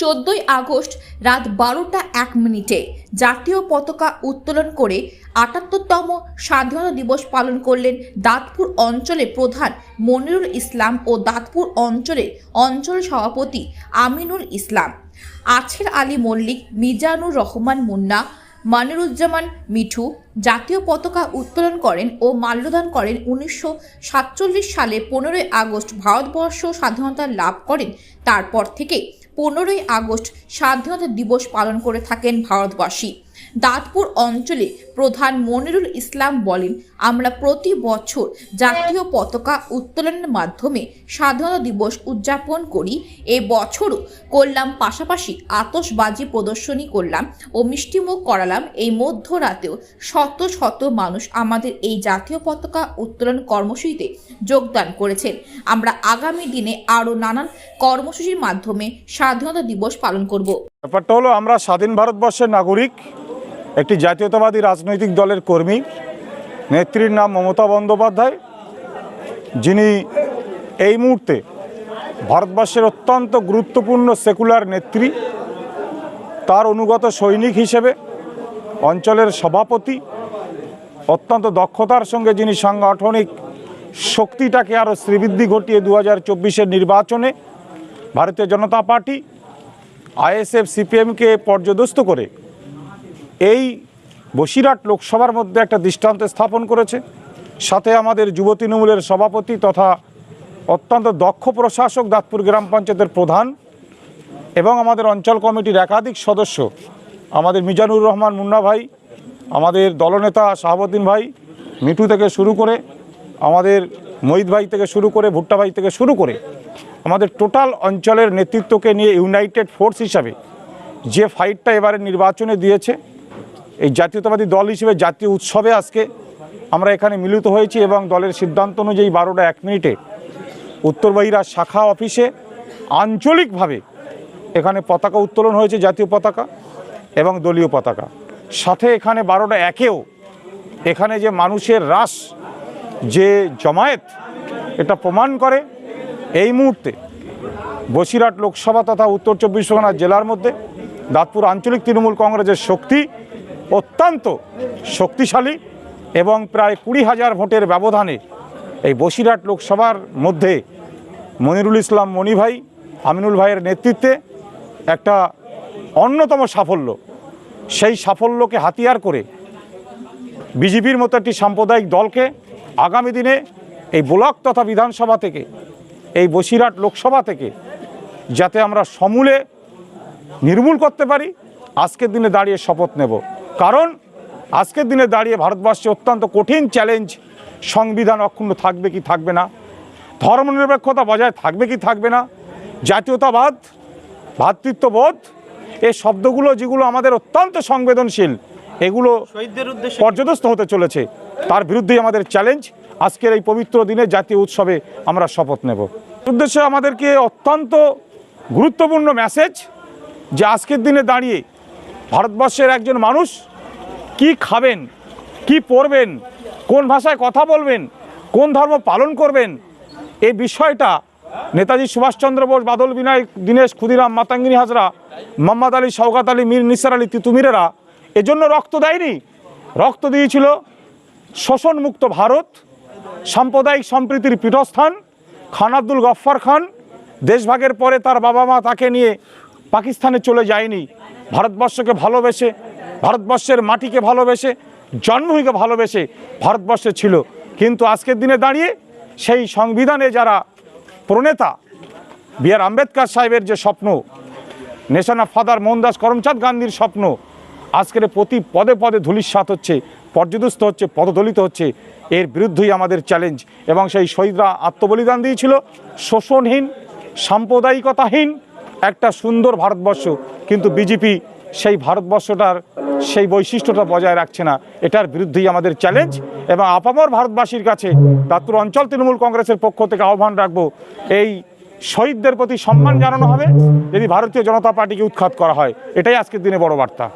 চোদ্দই আগস্ট রাত বারোটা এক মিনিটে জাতীয় পতাকা উত্তোলন করে আটাত্তরতম স্বাধীনতা দিবস পালন করলেন দাঁতপুর অঞ্চলে প্রধান মনিরুল ইসলাম ও দাঁতপুর অঞ্চলের অঞ্চল সভাপতি আমিনুল ইসলাম। আছের আলী মল্লিক, মিজানুর রহমান মুন্না, মানিরুজ্জামান মিঠু জাতীয় পতাকা উত্তোলন করেন ও মাল্যদান করেন উনিশশো সাতচল্লিশ সালে পনেরোই আগস্ট ভারতবর্ষ স্বাধীনতা লাভ করেন। তারপর থেকে পনেরোই আগস্ট স্বাধীনতা দিবস পালন করে থাকেন ভারতবাসী। দাঁতপুর অঞ্চলে প্রধান মনিরুল ইসলাম বলেন, আমরা প্রতি বছর জাতীয় পতাকা উত্তোলনের মাধ্যমে স্বাধীনতা দিবস উদযাপন করি। এ বছরও করলাম, পাশাপাশি আতশবাজি প্রদর্শনী করলাম ও মিষ্টিমুখ করালাম। এই মধ্যরাতেও শত শত মানুষ আমাদের এই জাতীয় পতাকা উত্তোলন কর্মসূচিতে যোগদান করেছেন। আমরা আগামী দিনে আরও নানান কর্মসূচির মাধ্যমে স্বাধীনতা দিবস পালন করব। ব্যাপারটা হলো, আমরা স্বাধীন ভারতবর্ষের নাগরিক। একটি জাতীয়তাবাদী রাজনৈতিক দলের কর্মী, নেত্রীর নাম মমতা বন্দ্যোপাধ্যায়, যিনি এই মুহূর্তে ভারতবর্ষের অত্যন্ত গুরুত্বপূর্ণ সেকুলার নেত্রী, তার অনুগত সৈনিক হিসেবে অঞ্চলের সভাপতি, অত্যন্ত দক্ষতার সঙ্গে যিনি সাংগঠনিক শক্তিটাকে আরও শ্রীবৃদ্ধি ঘটিয়ে দু হাজার নির্বাচনে ভারতীয় জনতা পার্টি, আইএসএফ, সিপিএমকে পর্যদস্ত করে এই বসিরহাট লোকসভার মধ্যে একটা দৃষ্টান্ত স্থাপন করেছে। সাথে আমাদের যুব তৃণমূলের সভাপতি তথা অত্যন্ত দক্ষ প্রশাসক দাঁতপুর গ্রাম পঞ্চায়েতের প্রধান এবং আমাদের অঞ্চল কমিটির একাধিক সদস্য, আমাদের মিজানুর রহমান মুন্না ভাই, আমাদের দলনেতা শাহাবুদ্দিন ভাই, মিঠু থেকে শুরু করে, আমাদের মহিত ভাই থেকে শুরু করে, ভুট্টা ভাই থেকে শুরু করে, আমাদের টোটাল অঞ্চলের নেতৃত্বকে নিয়ে ইউনাইটেড ফোর্স হিসাবে যে ফাইটটা এবারে নির্বাচনে দিয়েছে এই জাতীয়তাবাদী দল হিসেবে জাতীয় উৎসবে আজকে আমরা এখানে মিলিত হয়েছি এবং দলের সিদ্ধান্ত অনুযায়ী বারোটা এক মিনিটে উত্তরবাহীরা শাখা অফিসে আঞ্চলিকভাবে এখানে পতাকা উত্তোলন হয়েছে জাতীয় পতাকা এবং দলীয় পতাকা। সাথে এখানে বারোটা একেও এখানে যে মানুষের রাস যে জমায়েত, এটা প্রমাণ করে এই মুহূর্তে বসিরহাট লোকসভা তথা উত্তর চব্বিশ পরগনা জেলার মধ্যে দাঁতপুর আঞ্চলিক তৃণমূল কংগ্রেসের শক্তি অত্যন্ত শক্তিশালী এবং প্রায় কুড়ি হাজার ভোটের ব্যবধানে এই বসিরহাট লোকসভার মধ্যে মনিরুল ইসলাম মণি ভাই, আমিনুল ভাইয়ের নেতৃত্বে একটা অন্যতম সাফল্য। সেই সাফল্যকে হাতিয়ার করে বিজেপির মতো একটি সাম্প্রদায়িক দলকে আগামী দিনে এই ব্লক তথা বিধানসভা থেকে, এই বসিরহাট লোকসভা থেকে যাতে আমরা সমূলে নির্মূল করতে পারি, আজকের দিনে দাঁড়িয়ে শপথ নেব। কারণ আজকের দিনে দাঁড়িয়ে ভারতবর্ষে অত্যন্ত কঠিন চ্যালেঞ্জ সংবিধান অক্ষুণ্ণ থাকবে কি থাকবে না ধর্মনিরপেক্ষতা বজায় থাকবে কি থাকবে না জাতীয়তাবাদ ভ্রাতৃত্ববোধ এই শব্দগুলো যেগুলো আমাদের অত্যন্ত সংবেদনশীল এগুলো পর্যদস্ত হতে চলেছে তার বিরুদ্ধেই আমাদের চ্যালেঞ্জ আজকের এই পবিত্র দিনে জাতীয় উৎসবে আমরা শপথ নেব। উদ্দেশ্যে আমাদেরকে অত্যন্ত গুরুত্বপূর্ণ মেসেজ যে আজকের দিনে দাঁড়িয়ে ভারতবর্ষের একজন মানুষ কি খাবেন? কি পড়বেন কোন ভাষায় কথা বলবেন? কোন ধর্ম পালন করবেন? এই বিষয়টা নেতাজি সুভাষচন্দ্র বোস, বাদল বিনায়ক, দীনেশ ক্ষুদিরাম, মাতাঙ্গিনী হাজরা, মোহাম্মদ আলী, শওকাত আলী, মীর নিসার আলী, তিতুমিরেরা এজন্য রক্ত দেয়নি। রক্ত দিয়েছিল শোষণমুক্ত ভারত, সাম্প্রদায়িক সম্প্রীতির পীঠস্থান, খান আব্দুল গফ্ফার খান। দেশভাগের পরে তার বাবা মা তাকে নিয়ে পাকিস্তানে চলে যায়নি। ভারতবর্ষকে ভালোবেসে ভারতবর্ষের মাটিকে ভালোবেসে, জন্মভূমিকে ভালোবেসে ভারতবর্ষে ছিল। কিন্তু আজকের দিনে দাঁড়িয়ে সেই সংবিধানে যারা প্রণেতা বি আর আম্বেদকর সাহেবের যে স্বপ্ন nation of father Mohandas Karamchand গান্ধীর স্বপ্ন, আজকের প্রতি পদে পদে ধূলিসাৎ হচ্ছে, পর্যদস্ত হচ্ছে, পদদলিত হচ্ছে, এর বিরুদ্ধেই আমাদের চ্যালেঞ্জ এবং সেই শহীদরা আত্মবলিদান দিয়েছিল, শোষণহীন, সাম্প্রদায়িকতাহীন একটা সুন্দর ভারতবর্ষ। কিন্তু বিজেপি সেই ভারতবর্ষটার সেই বৈশিষ্ট্যটা বজায় রাখছে না। এটার বিরুদ্ধেই আমাদের চ্যালেঞ্জ এবং আপামর ভারতবাসীর কাছে দাত্তুর অঞ্চল তৃণমূল কংগ্রেসের পক্ষ থেকে আহ্বান রাখব, এই শহীদদের প্রতি সম্মান জানানো হবে, যদি ভারতীয় জনতা পার্টিকে উৎখাত করা হয়। এটাই আজকের দিনে বড় বার্তা।